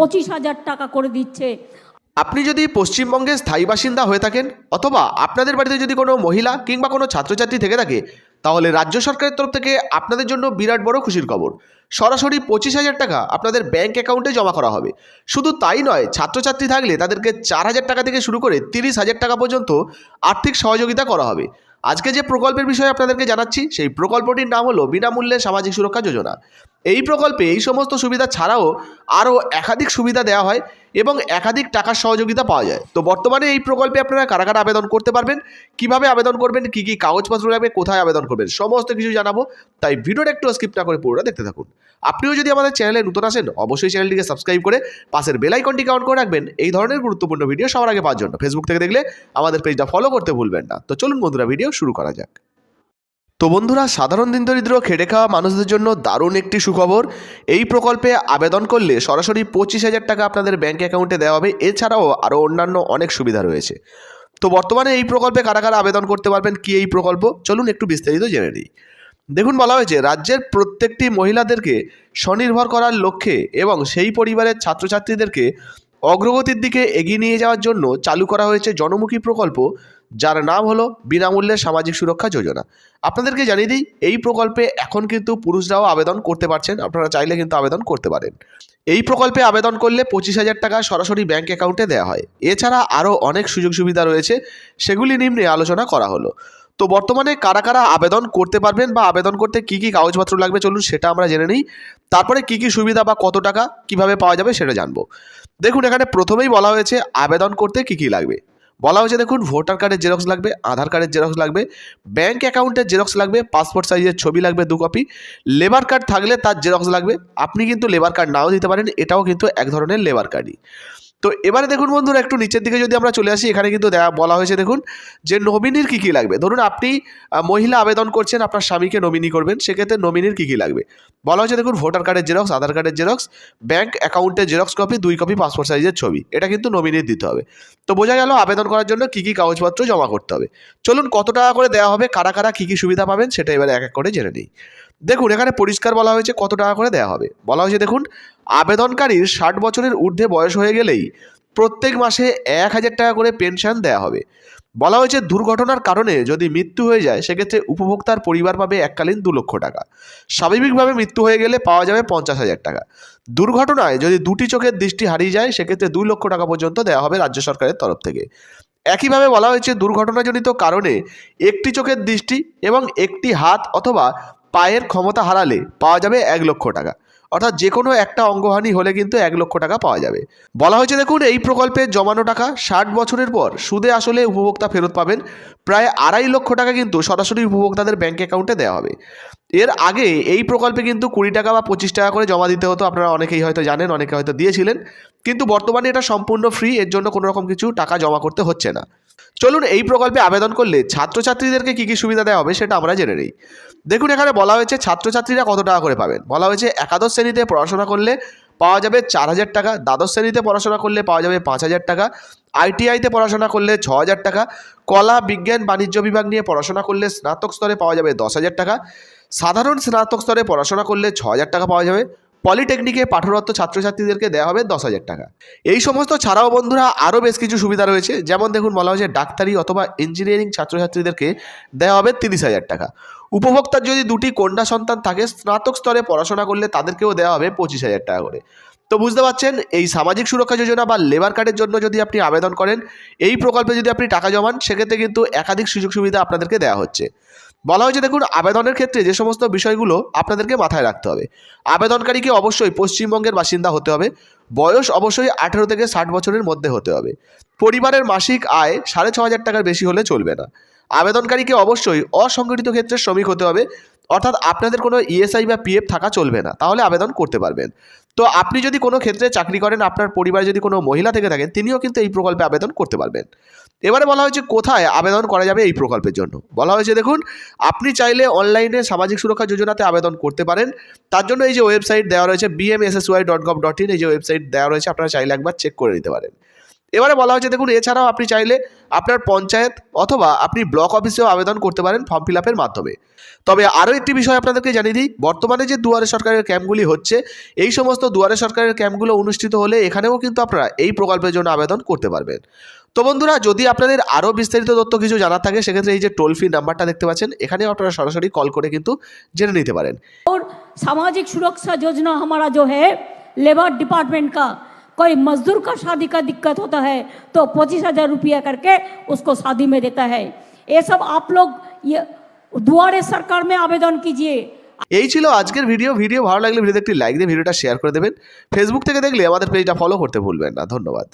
পঁচিশ হাজার টাকা করে দিচ্ছে। আপনি যদি পশ্চিমবঙ্গের স্থায়ী বাসিন্দা হয়ে থাকেন, অথবা আপনাদের বাড়িতে যদি কোনো মহিলা কিংবা কোনো ছাত্রছাত্রী থেকে থাকে, তাহলে রাজ্য সরকারের তরফ থেকে আপনাদের জন্য বিরাট বড় খুশির খবর। সরাসরি পঁচিশ হাজার টাকা আপনাদের ব্যাংক অ্যাকাউন্টে জমা করা হবে। শুধু তাই নয়, ছাত্রছাত্রী থাকলে তাদেরকে চার হাজার টাকা থেকে শুরু করে তিরিশ হাজার টাকা পর্যন্ত আর্থিক সহযোগিতা করা হবে। আজকে যে প্রকল্পের বিষয়ে আপনাদেরকে জানাচ্ছি, সেই প্রকল্পটির নাম হলো বিনামূল্যে সামাজিক সুরক্ষা যোজনা। এই প্রকল্পে এই সমস্ত সুবিধা ছাড়াও আরও একাধিক সুবিধা দেওয়া হয় এবং একাধিক টাকার সহযোগিতা পাওয়া যায়। তো বর্তমানে এই প্রকল্পে আপনারা কারা কারা আবেদন করতে পারবেন? কীভাবে আবেদন করবেন? কি কি কাগজপত্র লাগবে? কোথায় আবেদন করবেন? সমস্ত কিছু জানাব। তাই ভিডিওটা একটু স্কিপ না করে পুরোটা দেখতে থাকুন। আপনিও যদি আমাদের চ্যানেলে নতুন আসেন, অবশ্যই চ্যানেলটিকে সাবস্ক্রাইব করে পাশের বেলাইকনটি কাউন্ট করে রাখবেন। এই ধরনের গুরুত্বপূর্ণ ভিডিও সবার আগে পাওয়ার জন্য। ফেসবুক থেকে দেখলে আমাদের পেজটা ফলো করতে ভুলবেন না। তো চলুন বন্ধুরা ভিডিও শুরু করা যাক। তো বন্ধুরা, সাধারণ দিন দরিদ্র খেটে খাওয়া মানুষদের জন্য দারুণ একটি সুখবর। এই প্রকল্পে আবেদন করলে সরাসরি পঁচিশ হাজার টাকা আপনাদের ব্যাঙ্ক অ্যাকাউন্টে দেওয়া হবে। এছাড়াও আরও অন্যান্য অনেক সুবিধা রয়েছে। তো বর্তমানে এই প্রকল্পে কারা কারা আবেদন করতে পারবেন, কি এই প্রকল্প? চলুন একটু বিস্তারিত জেনে নিই। দেখুন, বলা হয়েছে, রাজ্যের প্রত্যেকটি মহিলাদেরকে স্বনির্ভর করার লক্ষ্যে এবং সেই পরিবারের ছাত্রছাত্রীদেরকে অগ্রগতির দিকে এগিয়ে নিয়ে যাওয়ার জন্য চালু করা হয়েছে জনমুখী প্রকল্প, যার নাম হলো বিনামূল্যে সামাজিক সুরক্ষা যোজনা। আপনাদেরকে জানিয়ে দিই, এই প্রকল্পে এখন কিন্তু পুরুষরাও আবেদন করতে পারছেন, আপনারা চাইলে কিন্তু আবেদন করতে পারেন। এই প্রকল্পে আবেদন করলে পঁচিশ হাজার টাকা সরাসরি ব্যাংক অ্যাকাউন্টে দেওয়া হয়। এছাড়া আরও অনেক সুযোগ সুবিধা রয়েছে, সেগুলি নিম্নে আলোচনা করা হলো। তো বর্তমানে কারা কারা আবেদন করতে পারবেন বা আবেদন করতে কী কী কাগজপত্র লাগবে চলুন সেটা আমরা জেনে নিই। তারপরে কী কী সুবিধা বা কত টাকা কীভাবে পাওয়া যাবে সেটা জানব। দেখুন, এখানে প্রথমেই বলা হয়েছে আবেদন করতে কী কী লাগবে। বলা হয়েছে, দেখুন, ভোটার কার্ডের জেরক্স লাগবে, আধার কার্ডের জেরক্স লাগবে ব্যাঙ্ক অ্যাকাউন্টের জেরক্স লাগবে, পাসপোর্ট সাইজের ছবি লাগবে দু কপি, লেবার কার্ড থাকলে তার জেরক্স লাগবে। আপনি কিন্তু লেবার কার্ড নাও দিতে পারেন, এটাও কিন্তু এক ধরনের লেবার কার্ডই। তো এবারে দেখুন বন্ধুরা, একটু নিচের দিকে যদি আমরা চলে আসি, এখানে কিন্তু বলা হয়েছে দেখুন যে নমিনির কী কী লাগবে। ধরুন আপনি মহিলা আবেদন করছেন, আপনার স্বামীকে নমিনি করবেন, সেক্ষেত্রে নমিনির কী কী লাগবে? বলা হয়েছে দেখুন ভোটার কার্ডের জেরক্স আধার কার্ডের জেরক্স ব্যাঙ্ক অ্যাকাউন্টের জেরক্স কপি দুই কপি পাসপোর্ট সাইজের ছবি। এটা কিন্তু নমিনির দিতে হবে। তো বোঝা গেল, আবেদন করার জন্য কী কী কাগজপত্র জমা করতে হবে। চলুন কত টাকা করে দেওয়া হবে, কারা কারা কী কী সুবিধা পাবেন, সেটা এবারে এক এক করে জেনে নিই। দেখুন, এখানে পরিষ্কার বলা হয়েছে কত টাকা করে দেওয়া হবে। বলা হয়েছে, দেখুন, আবেদনকারীর ষাট বছরের ঊর্ধ্বে বয়স হয়ে গেলেই প্রত্যেক মাসে এক হাজার টাকা করে পেনশন দেওয়া হবে। বলা হয়েছে, দুর্ঘটনার কারণে যদি মৃত্যু হয়ে যায়, সেক্ষেত্রে উপভোক্তার পরিবার পাবে এককালীন দু লক্ষ টাকা। স্বাভাবিকভাবে মৃত্যু হয়ে গেলে পাওয়া যাবে পঞ্চাশ হাজার টাকা। দুর্ঘটনায় যদি দুটি চোখের দৃষ্টি হারিয়ে যায়, সেক্ষেত্রে দুই লক্ষ টাকা পর্যন্ত দেওয়া হবে রাজ্য সরকারের তরফ থেকে। একইভাবে বলা হয়েছে, দুর্ঘটনাজনিত কারণে একটি চোখের দৃষ্টি এবং একটি হাত অথবা পায়ের ক্ষমতা হারালে পাওয়া যাবে এক লক্ষ টাকা। অর্থাৎ যে কোনো একটা অঙ্গহানি হলে কিন্তু এক লক্ষ টাকা পাওয়া যাবে। বলা হয়েছে, দেখুন, এই প্রকল্পে জমানো টাকা ষাট বছরের পর সুদে আসলে উপভোক্তা ফেরত পাবেন। প্রায় আড়াই লক্ষ টাকা কিন্তু সরাসরি উপভোক্তাদের ব্যাঙ্ক অ্যাকাউন্টে দেওয়া হবে। এর আগে এই প্রকল্পে কিন্তু কুড়ি টাকা বা পঁচিশ টাকা করে জমা দিতে হতো। আপনারা অনেকেই হয়তো জানেন, অনেকে হয়তো দিয়েছিলেন। কিন্তু বর্তমানে এটা সম্পূর্ণ ফ্রি এর জন্য কোনো রকম কিছু টাকা জমা করতে হচ্ছে না। চলুন এই প্রকল্পে আবেদন করলে ছাত্রছাত্রীদেরকে কী কী সুবিধা দেওয়া হবে সেটা আমরা জেনে নিই। দেখুন, এখানে বলা হয়েছে ছাত্রছাত্রীরা কত টাকা করে পাবেন? বলা হয়েছে একাদশ শ্রেণীতে পড়াশোনা করলে পাওয়া যাবে চার হাজার টাকা, দ্বাদশ শ্রেণীতে পড়াশোনা করলে পাওয়া যাবে পাঁচ হাজার টাকা, আইটিআইতে পড়াশোনা করলে ছ হাজার টাকা, কলা, বিজ্ঞান, বাণিজ্য বিভাগ নিয়ে পড়াশোনা করলে স্নাতক স্তরে পাওয়া যাবে দশ হাজার টাকা, সাধারণ স্নাতক স্তরে পড়াশোনা করলে ছ হাজার টাকা পাওয়া যাবে পলিটেকনিকে পাঠরত ছাত্রছাত্রীদেরকে দেওয়া হবে দশ হাজার টাকা। এই সমস্ত ছাড়াও বন্ধুরা আরও বেশ কিছু সুবিধা রয়েছে। যেমন দেখুন, বলা হয়েছে ডাক্তারি অথবা ইঞ্জিনিয়ারিং ছাত্রছাত্রীদেরকে দেওয়া হবে তিরিশ হাজার টাকা। উপভোক্তার যদি দুটি কন্যা সন্তান থাকে, স্নাতক স্তরে পড়াশোনা করলে তাদেরকেও দেওয়া হবে পঁচিশ হাজার টাকা করে। তো বুঝতে পারছেন, এই সামাজিক সুরক্ষা যোজনা বা লেবার কার্ডের জন্য যদি আপনি আবেদন করেন, এই প্রকল্পে যদি আপনি টাকা জমান, সেক্ষেত্রে কিন্তু একাধিক সুযোগ সুবিধা আপনাদেরকে দেওয়া হচ্ছে। বলা হয়েছে দেখুন, আবেদনের ক্ষেত্রে যে সমস্ত বিষয়গুলো আপনাদেরকে মাথায় রাখতে হবে। আবেদনকারীকে অবশ্যই পশ্চিমবঙ্গের বাসিন্দা হতে হবে। বয়স অবশ্যই আঠেরো থেকে ষাট বছরের মধ্যে হতে হবে। পরিবারের মাসিক আয় সাড়ে ছ হাজার টাকার বেশি হলে চলবে না। আবেদনকারীকে অবশ্যই অসংগঠিত ক্ষেত্রে শ্রমিক হতে হবে। অর্থাৎ আপনাদের কোনো ইএসআই বা পিএফ থাকা চলবে না, তাহলে আবেদন করতে পারবেন। তো আপনি যদি কোনো ক্ষেত্রে চাকরি করেন, আপনার পরিবারে যদি কোনো মহিলা থেকে থাকেন, তিনিও কিন্তু এই প্রকল্পে আবেদন করতে পারবেন। এবারে বলা হয়েছে কোথায় আবেদন করা যাবে এই প্রকল্পের জন্য? বলা হয়েছে দেখুন, আপনি চাইলে অনলাইনে সামাজিক সুরক্ষা যোজনাতে আবেদন করতে পারেন। তার জন্য এই যে ওয়েবসাইট দেওয়া রয়েছে BMSSY dot gov dot in এই যে ওয়েবসাইট দেওয়া রয়েছে, আপনারা চাইলে একবার চেক করে নিতে পারেন। এবারে বলা হয়েছে দেখুন এছাড়াও আপনি চাইলে আপনার পঞ্চায়েত অথবা আপনি ব্লক অফিসেও আবেদন করতে পারেন ফর্ম ফিল আপের মাধ্যমে তবে আরও একটি বিষয় আপনাদেরকে জানিয়ে দিই বর্তমানে যে দুয়ারে সরকারের ক্যাম্পগুলি হচ্ছে এই সমস্ত দুয়ারে সরকারের ক্যাম্পগুলো অনুষ্ঠিত হলে এখানেও কিন্তু আপনারা এই প্রকল্পের জন্য আবেদন করতে পারবেন তো বন্ধুরা যদি আপনাদের আরও বিস্তারিত তথ্য কিছু জানার থাকে সেক্ষেত্রে এই যে টোল ফ্রি নাম্বারটা দেখতে পাচ্ছেন এখানেও আপনারা সরাসরি কল করে কিন্তু জেনে নিতে পারেন और सामाजिक सुरक्षा योजना हमारा जो है लेबर डिपार्टमेंट का कोई मजदूर का शादी का दिक्कत होता है तो पच्चीस हजार रुपया करके उसको शादी में देता है ये सब आप लोग ये दुआरे सरकार में आवेदन कीजिए এই ছিল আজকের ভিডিও ভিডিও ভালো লাগলে ভিডিওতে একটি লাইক দিয়ে ভিডিওটা শেয়ার করে দেবেন ফেসবুক থেকে দেখলে আমাদের পেজটা ফলো করতে ভুলবেন না ধন্যবাদ